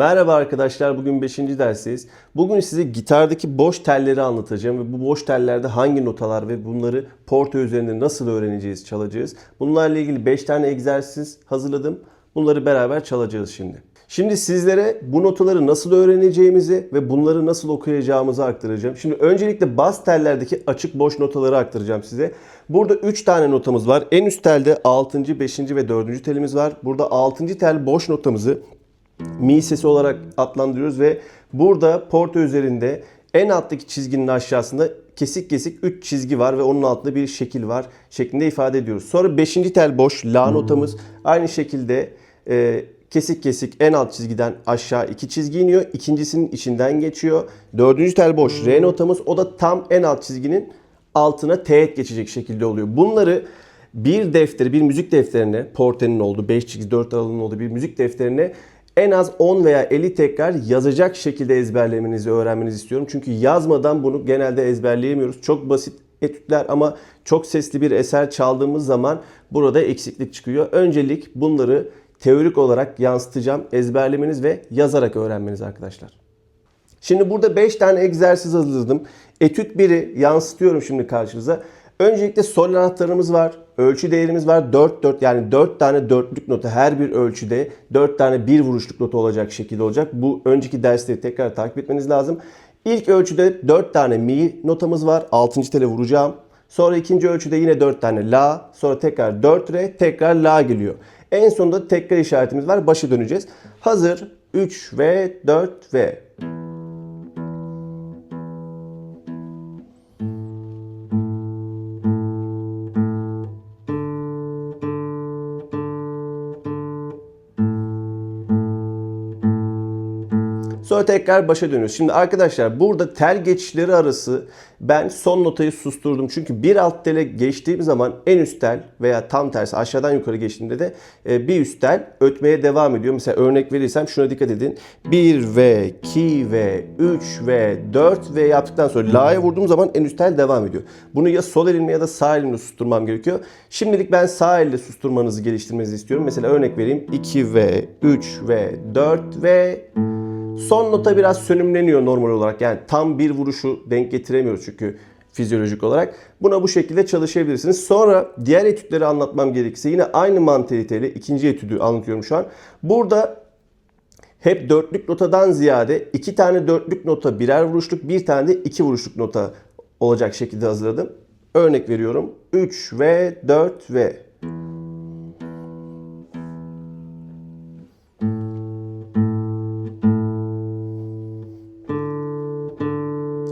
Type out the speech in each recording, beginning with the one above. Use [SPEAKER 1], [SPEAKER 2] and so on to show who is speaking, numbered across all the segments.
[SPEAKER 1] Merhaba arkadaşlar, bugün 5. dersteyiz. Bugün size gitardaki boş telleri anlatacağım ve bu boş tellerde hangi notalar ve bunları porto üzerinde nasıl öğreneceğiz, çalacağız. Bunlarla ilgili 5 tane egzersiz hazırladım. Bunları beraber çalacağız şimdi. Şimdi sizlere bu notaları nasıl öğreneceğimizi ve bunları nasıl okuyacağımızı aktaracağım. Şimdi öncelikle bas tellerdeki açık boş notaları aktaracağım size. Burada 3 tane notamız var. En üst telde 6. 5. ve 4. telimiz var. Burada 6. tel boş notamızı mi sesi olarak adlandırıyoruz ve burada porto üzerinde en alttaki çizginin aşağısında kesik kesik 3 çizgi var ve onun altında bir şekil var şeklinde ifade ediyoruz. Sonra 5. tel boş la notamız aynı şekilde e, kesik kesik en alt çizgiden aşağı iki çizgi iniyor. İkincisinin içinden geçiyor. Dördüncü tel boş re notamız o da tam en alt çizginin altına teğet geçecek şekilde oluyor. Bunları bir defteri, bir müzik defterine, Porte'nin olduğu, 5 çizgi 4 aralığının olduğu bir müzik defterine en az 10 veya 50 tekrar yazacak şekilde ezberlemenizi öğrenmenizi istiyorum. Çünkü yazmadan bunu genelde ezberleyemiyoruz. Çok basit etütler ama çok sesli bir eser çaldığımız zaman burada eksiklik çıkıyor. Öncelik bunları teorik olarak yansıtacağım. Ezberlemeniz ve yazarak öğrenmeniz arkadaşlar. Şimdi burada 5 tane egzersiz hazırladım. Etüt 1'i yansıtıyorum şimdi karşınıza. Öncelikle sol anahtarımız var. Ölçü değerimiz var. 4 4 yani 4 tane dörtlük nota her bir ölçüde 4 tane bir vuruşluk nota olacak şekilde olacak. Bu önceki dersleri tekrar takip etmeniz lazım. İlk ölçüde 4 tane mi notamız var. 6. tele vuracağım. Sonra ikinci ölçüde yine 4 tane la. Sonra tekrar 4 re. Tekrar la geliyor. En sonunda tekrar işaretimiz var. Başa döneceğiz. Hazır. 3 ve 4 ve tekrar başa dönüyoruz. Şimdi arkadaşlar burada tel geçişleri arası ben son notayı susturdum. Çünkü bir alt tele geçtiğim zaman en üst tel veya tam tersi aşağıdan yukarı geçtiğimde de e, bir üst tel ötmeye devam ediyor. Mesela örnek verirsem şuna dikkat edin. 1 ve 2 ve 3 ve 4 ve yaptıktan sonra la'ya vurduğum zaman en üst tel devam ediyor. Bunu ya sol elimle ya da sağ elimle susturmam gerekiyor. Şimdilik ben sağ elle susturmanızı geliştirmenizi istiyorum. Mesela örnek vereyim. 2 ve 3 ve 4 ve Son nota biraz sönümleniyor normal olarak. Yani tam bir vuruşu denk getiremiyoruz çünkü fizyolojik olarak. Buna bu şekilde çalışabilirsiniz. Sonra diğer etütleri anlatmam gerekirse yine aynı mantaliteyle ikinci etüdü anlatıyorum şu an. Burada hep dörtlük notadan ziyade iki tane dörtlük nota birer vuruşluk, bir tane de iki vuruşluk nota olacak şekilde hazırladım. Örnek veriyorum. 3 ve 4 ve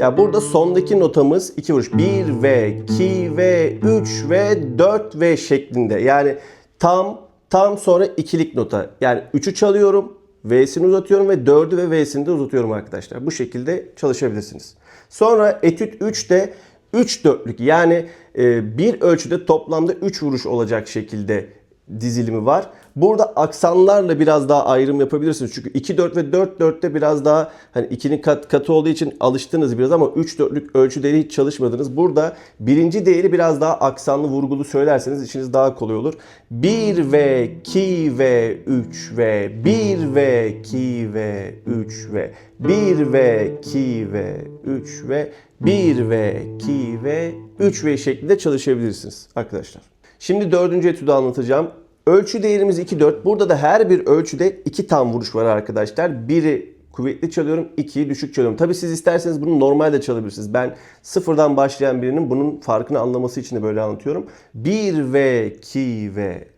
[SPEAKER 1] Ya burada sondaki notamız iki vuruş. 1 ve 2 ve 3 ve 4 ve şeklinde. Yani tam tam sonra ikilik nota. Yani 3'ü çalıyorum, V'sini uzatıyorum ve 4'ü ve V'sini de uzatıyorum arkadaşlar. Bu şekilde çalışabilirsiniz. Sonra etüt 3'te 3 dörtlük yani e, bir ölçüde toplamda 3 vuruş olacak şekilde dizilimi var. Burada aksanlarla biraz daha ayrım yapabilirsiniz. Çünkü 2 4 ve 4 4'te biraz daha hani 2'nin kat, katı olduğu için alıştınız biraz ama 3 4'lük ölçüleri hiç çalışmadınız. Burada birinci değeri biraz daha aksanlı vurgulu söylerseniz işiniz daha kolay olur. 1 ve 2 ve 3 ve 1 ve 2 ve 3 ve 1 ve 2 ve 3 ve 1 ve 2 ve 3 ve şeklinde çalışabilirsiniz arkadaşlar. Şimdi dördüncü etüdü anlatacağım. Ölçü değerimiz 2 4. Burada da her bir ölçüde 2 tam vuruş var arkadaşlar. Biri kuvvetli çalıyorum, 2'yi düşük çalıyorum. Tabi siz isterseniz bunu normalde çalabilirsiniz. Ben sıfırdan başlayan birinin bunun farkını anlaması için de böyle anlatıyorum. 1 ve 2 ve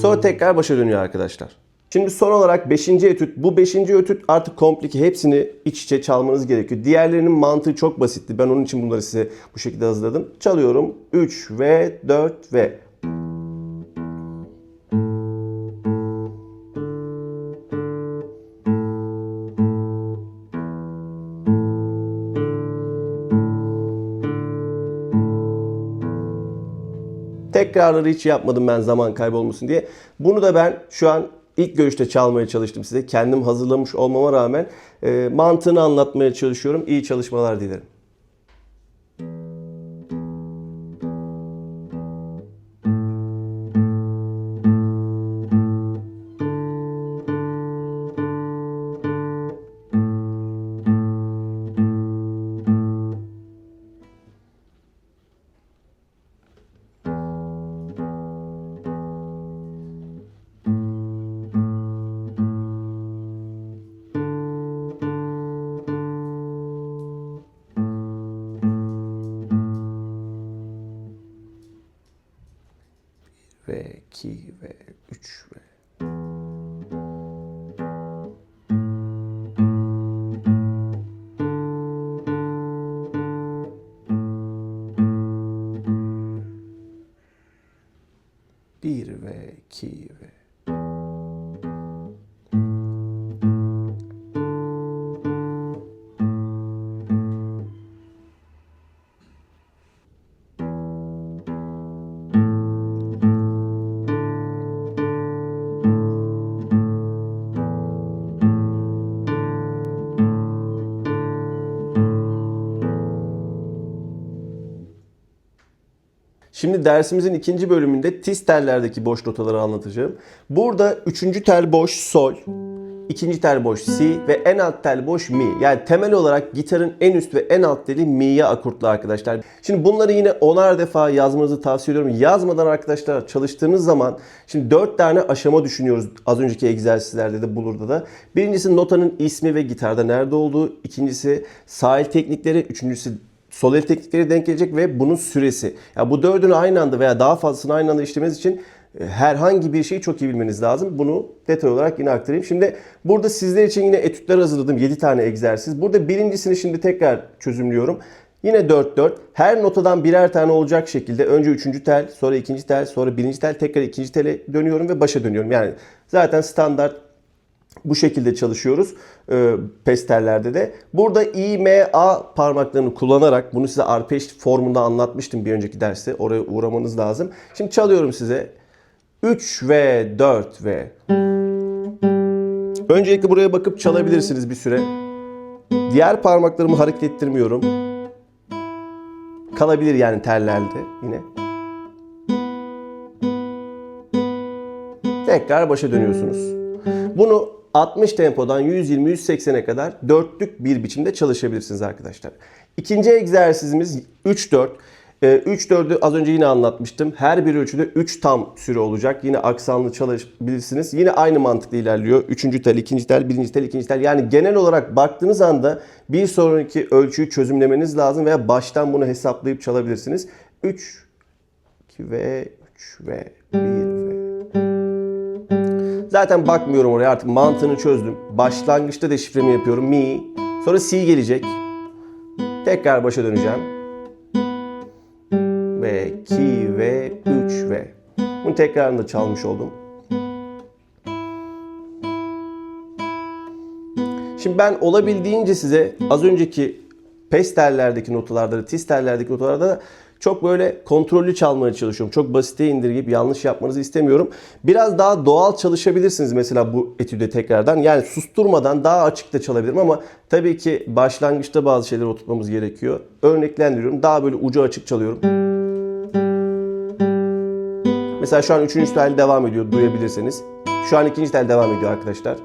[SPEAKER 1] Sonra tekrar başa dönüyor arkadaşlar. Şimdi son olarak 5. etüt. Bu 5. etüt artık komplike hepsini iç içe çalmanız gerekiyor. Diğerlerinin mantığı çok basitti. Ben onun için bunları size bu şekilde hazırladım. Çalıyorum. 3 ve 4 ve Tekrarları hiç yapmadım ben zaman kaybolmasın diye. Bunu da ben şu an ilk görüşte çalmaya çalıştım size. Kendim hazırlamış olmama rağmen e, mantığını anlatmaya çalışıyorum. İyi çalışmalar dilerim. Ve 2 ve 3 ve Şimdi dersimizin ikinci bölümünde tiz tellerdeki boş notaları anlatacağım. Burada üçüncü tel boş sol, ikinci tel boş si ve en alt tel boş mi. Yani temel olarak gitarın en üst ve en alt teli mi'ye akortlu arkadaşlar. Şimdi bunları yine onar defa yazmanızı tavsiye ediyorum. Yazmadan arkadaşlar çalıştığınız zaman şimdi dört tane aşama düşünüyoruz az önceki egzersizlerde de bulurda da. Birincisi notanın ismi ve gitarda nerede olduğu. ikincisi sahil teknikleri. Üçüncüsü sol el teknikleri denk gelecek ve bunun süresi. Ya bu dördünü aynı anda veya daha fazlasını aynı anda işlemeniz için e, herhangi bir şeyi çok iyi bilmeniz lazım. Bunu detay olarak yine aktarayım. Şimdi burada sizler için yine etütler hazırladım. 7 tane egzersiz. Burada birincisini şimdi tekrar çözümlüyorum. Yine 4-4. Her notadan birer tane olacak şekilde önce üçüncü tel, sonra ikinci tel, sonra birinci tel, tekrar ikinci tele dönüyorum ve başa dönüyorum. Yani zaten standart bu şekilde çalışıyoruz e, pestellerde de. Burada I, M, A parmaklarını kullanarak bunu size arpej formunda anlatmıştım bir önceki derste. Oraya uğramanız lazım. Şimdi çalıyorum size. 3 ve 4 ve Öncelikle buraya bakıp çalabilirsiniz bir süre. Diğer parmaklarımı hareket ettirmiyorum. Kalabilir yani tellerde yine. Tekrar başa dönüyorsunuz. Bunu 60 tempodan 120-180'e kadar dörtlük bir biçimde çalışabilirsiniz arkadaşlar. İkinci egzersizimiz 3-4. 3-4'ü az önce yine anlatmıştım. Her bir ölçüde 3 tam süre olacak. Yine aksanlı çalışabilirsiniz. Yine aynı mantıkla ilerliyor. Üçüncü tel, ikinci tel, birinci tel, ikinci tel. Yani genel olarak baktığınız anda bir sonraki ölçüyü çözümlemeniz lazım veya baştan bunu hesaplayıp çalabilirsiniz. 3, 2 ve 3 ve 1 ve Zaten bakmıyorum oraya artık mantığını çözdüm. Başlangıçta deşifremi yapıyorum. Mi. Sonra si gelecek. Tekrar başa döneceğim. Ve 2 ve 3 ve. Bunu tekrarında çalmış oldum. Şimdi ben olabildiğince size az önceki pestellerdeki notalarda, tistellerdeki notalarda da çok böyle kontrollü çalmaya çalışıyorum. Çok basite indirgeyip yanlış yapmanızı istemiyorum. Biraz daha doğal çalışabilirsiniz mesela bu etüde tekrardan. Yani susturmadan daha açık da çalabilirim ama tabii ki başlangıçta bazı şeyleri oturtmamız gerekiyor. Örneklendiriyorum. Daha böyle ucu açık çalıyorum. Mesela şu an üçüncü tel devam ediyor duyabilirseniz. Şu an ikinci tel devam ediyor arkadaşlar.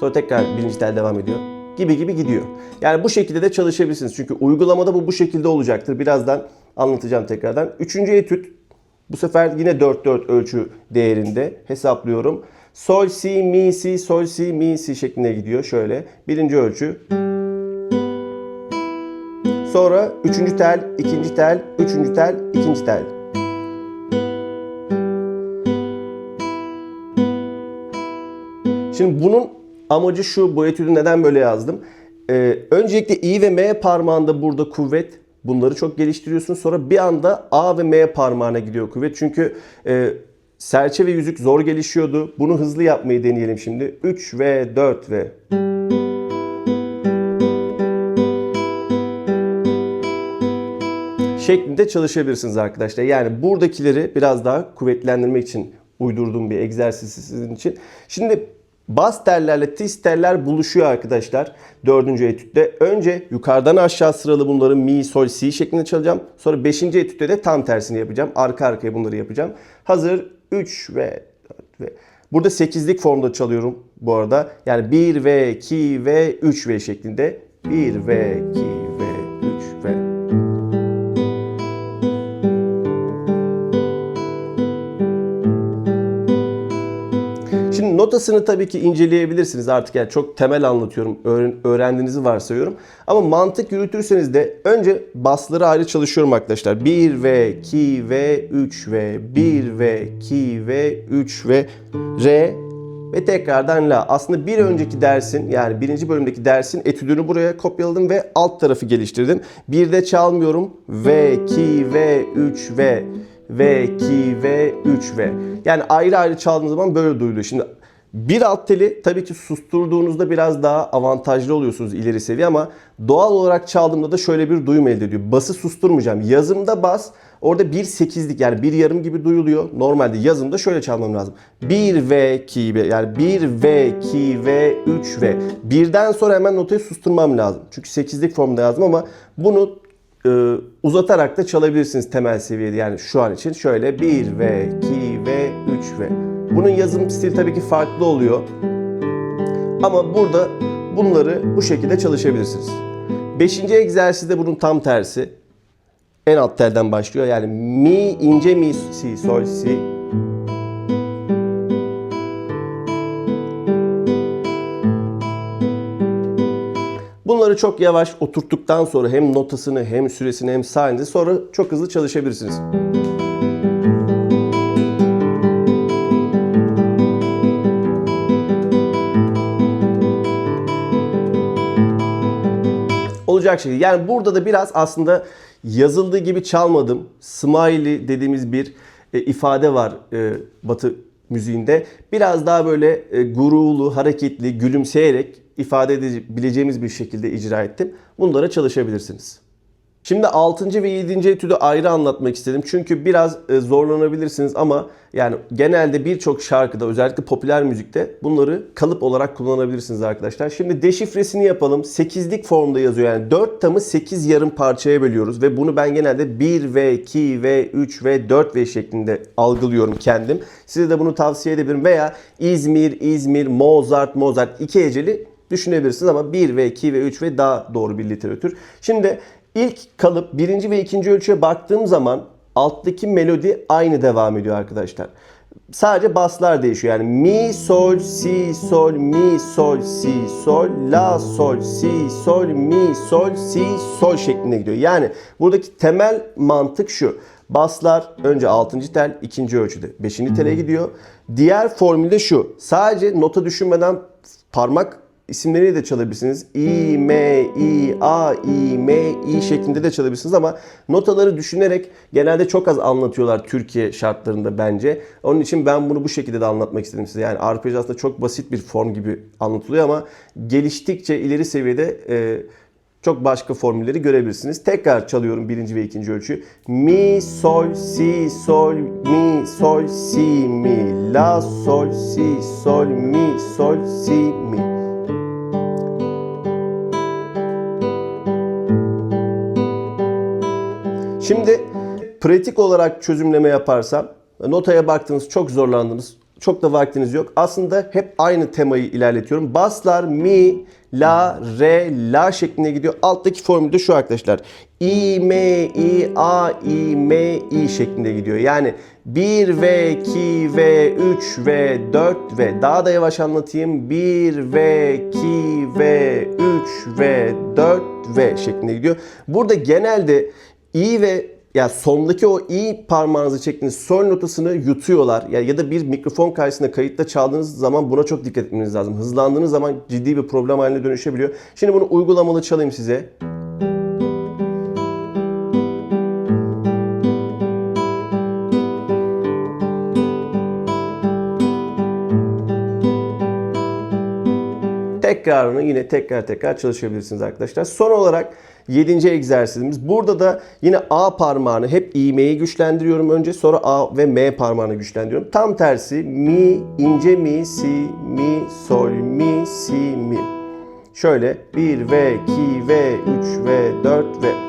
[SPEAKER 1] Sonra tekrar birinci tel devam ediyor. Gibi gibi gidiyor. Yani bu şekilde de çalışabilirsiniz. Çünkü uygulamada bu bu şekilde olacaktır. Birazdan anlatacağım tekrardan. Üçüncü etüt bu sefer yine 4-4 ölçü değerinde hesaplıyorum. Sol, si, mi, si, sol, si, mi, si şeklinde gidiyor. Şöyle. Birinci ölçü. Sonra üçüncü tel, ikinci tel, üçüncü tel, ikinci tel. Şimdi bunun amacı şu, bu etüdü neden böyle yazdım? Ee, öncelikle I ve M parmağında burada kuvvet. Bunları çok geliştiriyorsun. Sonra bir anda A ve M parmağına gidiyor kuvvet. Çünkü e, serçe ve yüzük zor gelişiyordu. Bunu hızlı yapmayı deneyelim şimdi. 3 ve 4 ve... şeklinde çalışabilirsiniz arkadaşlar. Yani buradakileri biraz daha kuvvetlendirmek için uydurduğum bir egzersiz sizin için. Şimdi Bas tellerle tiz teller buluşuyor arkadaşlar. Dördüncü etütte. Önce yukarıdan aşağı sıralı bunları mi, sol, si şeklinde çalacağım. Sonra beşinci etütte de tam tersini yapacağım. Arka arkaya bunları yapacağım. Hazır 3 ve 4 ve Burada 8'lik formda çalıyorum bu arada. Yani 1 ve 2 ve 3 ve şeklinde. 1 ve 2 Notasını tabii ki inceleyebilirsiniz artık yani çok temel anlatıyorum. Öğren- öğrendiğinizi varsayıyorum. Ama mantık yürütürseniz de önce basları ayrı çalışıyorum arkadaşlar. 1 ve 2 ve 3 ve 1 ve 2 ve 3 ve re ve tekrardan la. Aslında bir önceki dersin yani birinci bölümdeki dersin etüdünü buraya kopyaladım ve alt tarafı geliştirdim. Bir de çalmıyorum. Ve 2 ve 3 ve ve 2 ve 3 ve. Yani ayrı ayrı çaldığınız zaman böyle duyuluyor. Şimdi bir alt teli tabii ki susturduğunuzda biraz daha avantajlı oluyorsunuz ileri seviye ama doğal olarak çaldığımda da şöyle bir duyum elde ediyor. Bası susturmayacağım. Yazımda bas orada bir sekizlik yani bir yarım gibi duyuluyor. Normalde yazımda şöyle çalmam lazım. 1 ve 2 ve yani 1 ve 2 ve 3 ve birden sonra hemen notayı susturmam lazım. Çünkü sekizlik formda yazdım ama bunu e, uzatarak da çalabilirsiniz temel seviyede. Yani şu an için şöyle 1 ve 2 ve 3 ve. Bunun yazım stili tabii ki farklı oluyor. Ama burada bunları bu şekilde çalışabilirsiniz. Beşinci egzersizde bunun tam tersi. En alt telden başlıyor. Yani mi, ince mi, si, sol, si. Bunları çok yavaş oturttuktan sonra hem notasını hem süresini hem sahinizi sonra çok hızlı çalışabilirsiniz. Olacak şey. Yani burada da biraz aslında yazıldığı gibi çalmadım. Smiley dediğimiz bir e, ifade var e, Batı müziğinde. Biraz daha böyle e, gurulu, hareketli, gülümseyerek ifade edebileceğimiz bir şekilde icra ettim. Bunlara çalışabilirsiniz. Şimdi 6. ve 7. etüdü ayrı anlatmak istedim. Çünkü biraz e, zorlanabilirsiniz ama yani genelde birçok şarkıda özellikle popüler müzikte bunları kalıp olarak kullanabilirsiniz arkadaşlar. Şimdi deşifresini yapalım. 8'lik formda yazıyor. Yani 4 tamı 8 yarım parçaya bölüyoruz ve bunu ben genelde 1 ve 2 ve 3 ve 4 ve şeklinde algılıyorum kendim. Size de bunu tavsiye edebilirim veya İzmir, İzmir, Mozart, Mozart iki heceli düşünebilirsiniz ama 1 ve 2 ve 3 ve daha doğru bir literatür. Şimdi İlk kalıp birinci ve ikinci ölçüye baktığım zaman alttaki melodi aynı devam ediyor arkadaşlar. Sadece baslar değişiyor. Yani mi, sol, si, sol, mi, sol, si, sol, la, sol, si, sol, mi, sol, si, sol şeklinde gidiyor. Yani buradaki temel mantık şu. Baslar önce 6. tel, ikinci ölçüde 5. tele gidiyor. Diğer formülde şu. Sadece nota düşünmeden parmak isimleriyle de çalabilirsiniz. İ, M, İ, A, İ, M, İ şeklinde de çalabilirsiniz ama notaları düşünerek genelde çok az anlatıyorlar Türkiye şartlarında bence. Onun için ben bunu bu şekilde de anlatmak istedim size. Yani arpej aslında çok basit bir form gibi anlatılıyor ama geliştikçe ileri seviyede e, çok başka formülleri görebilirsiniz. Tekrar çalıyorum birinci ve ikinci ölçü. Mi, sol, si, sol, mi, sol, si, mi, la, sol, si, sol, mi, sol, si, mi. Şimdi pratik olarak çözümleme yaparsam notaya baktınız çok zorlandınız. Çok da vaktiniz yok. Aslında hep aynı temayı ilerletiyorum. Baslar mi, la, re, la şeklinde gidiyor. Alttaki formül de şu arkadaşlar. İ, me, i, a, i, me, i şeklinde gidiyor. Yani 1 ve 2 ve 3 ve 4 ve daha da yavaş anlatayım. 1 ve 2 ve 3 ve 4 ve şeklinde gidiyor. Burada genelde i ve ya sondaki o i parmağınızı çektiğiniz sol notasını yutuyorlar. Ya, ya da bir mikrofon karşısında kayıtta çaldığınız zaman buna çok dikkat etmeniz lazım. Hızlandığınız zaman ciddi bir problem haline dönüşebiliyor. Şimdi bunu uygulamalı çalayım size. Tekrarını yine tekrar tekrar çalışabilirsiniz arkadaşlar. Son olarak 7. egzersizimiz. Burada da yine A parmağını hep iğmeyi güçlendiriyorum önce. Sonra A ve M parmağını güçlendiriyorum. Tam tersi mi, ince mi, si, mi, sol, mi, si, mi. Şöyle 1 ve 2 ve 3 ve 4 ve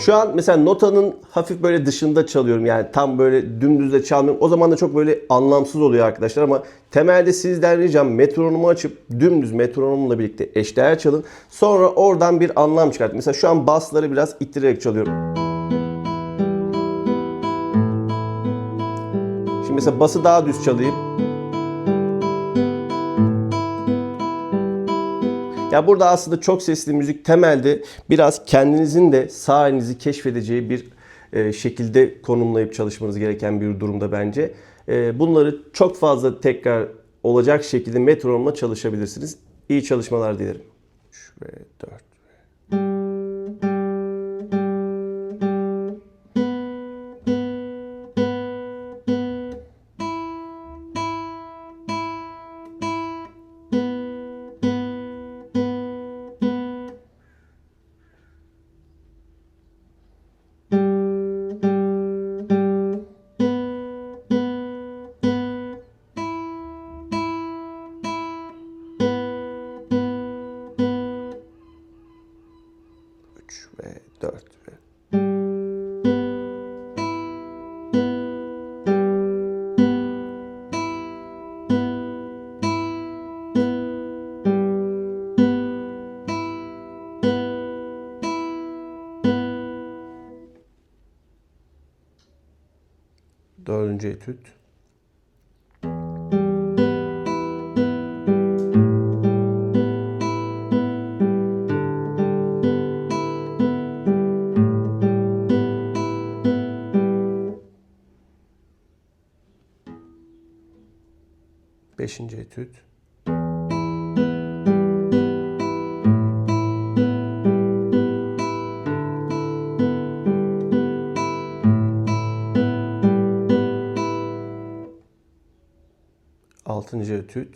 [SPEAKER 1] Şu an mesela notanın hafif böyle dışında çalıyorum. Yani tam böyle dümdüz de çalmıyorum. O zaman da çok böyle anlamsız oluyor arkadaşlar ama temelde sizden ricam metronomu açıp dümdüz metronomla birlikte eşdeğer çalın. Sonra oradan bir anlam çıkartın. Mesela şu an basları biraz ittirerek çalıyorum. Şimdi mesela bası daha düz çalayım. Ya burada aslında çok sesli müzik temelde biraz kendinizin de sağ elinizi keşfedeceği bir e, şekilde konumlayıp çalışmanız gereken bir durumda bence. E, bunları çok fazla tekrar olacak şekilde metronomla çalışabilirsiniz. İyi çalışmalar dilerim. 3 ve 4. Dördüncü etüt. Beşinci etüt. Altıncı etüt.